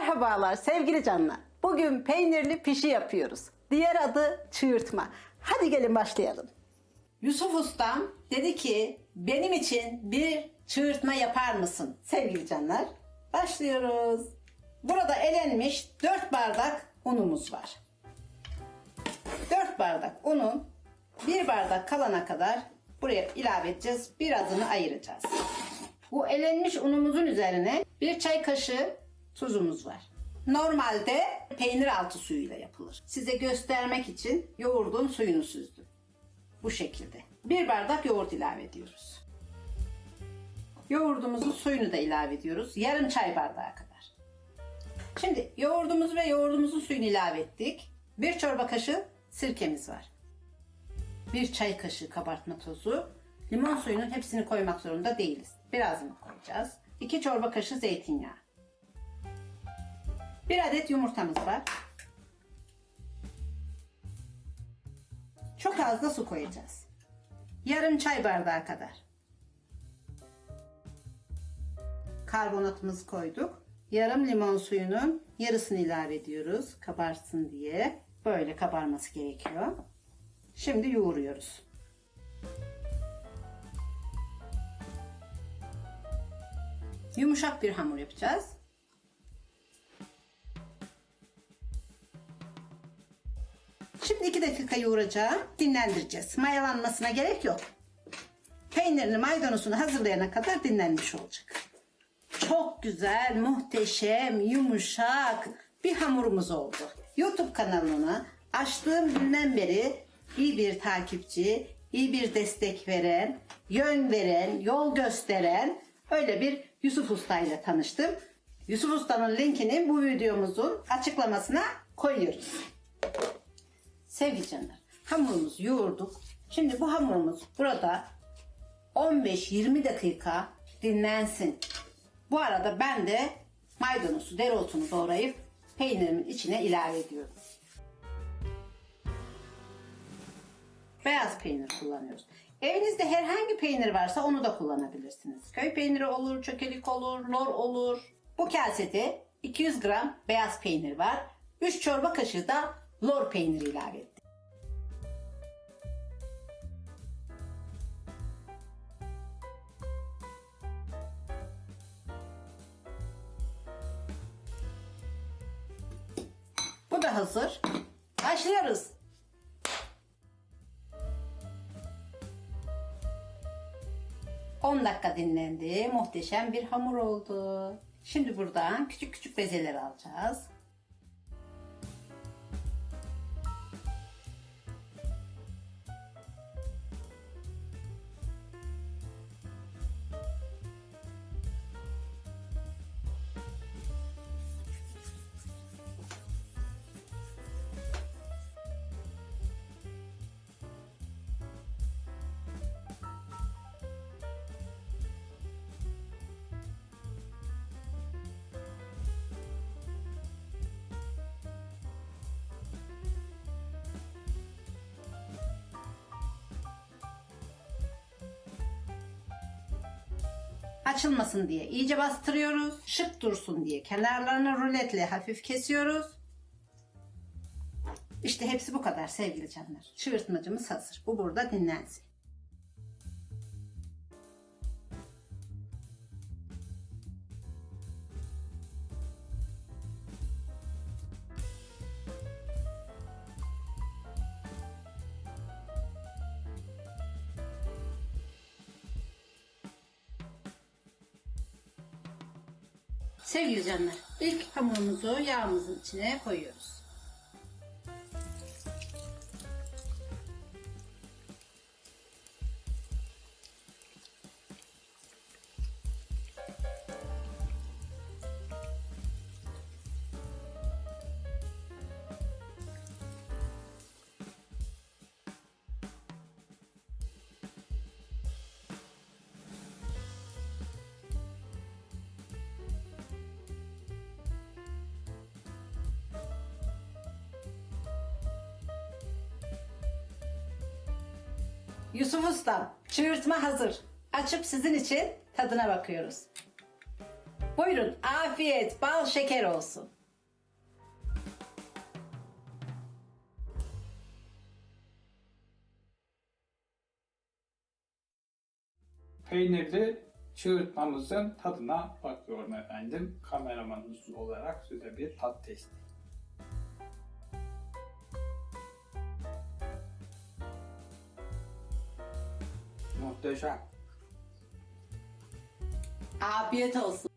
Merhabalar sevgili canlar. Bugün peynirli pişi yapıyoruz. Diğer adı çığırtma. Hadi gelin başlayalım. Yusuf Ustam dedi ki benim için bir çığırtma yapar mısın sevgili canlar? Başlıyoruz. Burada elenmiş 4 bardak unumuz var. 4 bardak unun 1 bardak kalana kadar buraya ilave edeceğiz. Birazını ayıracağız. Bu elenmiş unumuzun üzerine bir çay kaşığı tuzumuz var. Normalde peynir altı suyuyla yapılır. Size göstermek için yoğurdun suyunu süzdüm. Bu şekilde. Bir bardak yoğurt ilave ediyoruz. Yoğurdumuzun suyunu da ilave ediyoruz. Yarım çay bardağı kadar. Şimdi yoğurdumuzu ve yoğurdumuzun suyunu ilave ettik. Bir çorba kaşığı sirkemiz var. Bir çay kaşığı kabartma tozu. Limon suyunun hepsini koymak zorunda değiliz. Birazını koyacağız. 2 çorba kaşığı zeytinyağı. Bir adet yumurtamız var. Çok az da su koyacağız. Yarım çay bardağı kadar. Karbonatımızı koyduk. Yarım limon suyunun yarısını ilave ediyoruz. Kabarsın diye. Böyle kabarması gerekiyor. Şimdi yoğuruyoruz. Yumuşak bir hamur yapacağız. Dakika yoğuracağım. Dinlendireceğiz. Mayalanmasına gerek yok. Peynirini maydanozunu hazırlayana kadar dinlenmiş olacak. Çok güzel, muhteşem, yumuşak bir hamurumuz oldu. YouTube kanalını açtığım günden beri iyi bir takipçi, iyi bir destek veren, yön veren, yol gösteren öyle bir Yusuf Usta ile tanıştım. Yusuf Usta'nın linkini bu videomuzun açıklamasına koyuyoruz. Sevgili canlar, hamurumuzu yoğurduk. Şimdi bu hamurumuz burada 15-20 dakika dinlensin. Bu arada ben de maydanozu, dereotunu doğrayıp peynirimin içine ilave ediyorum. Beyaz peynir kullanıyoruz. Evinizde herhangi peynir varsa onu da kullanabilirsiniz. Köy peyniri olur, çökelik olur, lor olur. Bu kasede 200 gram beyaz peynir var. 3 çorba kaşığı da lor peyniri ilave ettim. Bu da hazır. Başlıyoruz. ...10 dakika dinlendi. Muhteşem bir hamur oldu. Şimdi buradan küçük küçük bezeler alacağız. Açılmasın diye iyice bastırıyoruz. Şık dursun diye kenarlarını ruletle hafif kesiyoruz. İşte hepsi bu kadar sevgili canlar. Çığırtmacımız hazır. Bu burada dinlensin. Sevgili canlar, ilk hamurumuzu yağımızın içine koyuyoruz. Yusuf Usta, çığırtma hazır. Açıp sizin için tadına bakıyoruz. Buyurun afiyet bal şeker olsun. Peynirli çığırtmamızın tadına bakıyorum efendim. Kameramanınız olarak size bir tat testi. Muhteşem. Afiyet olsun.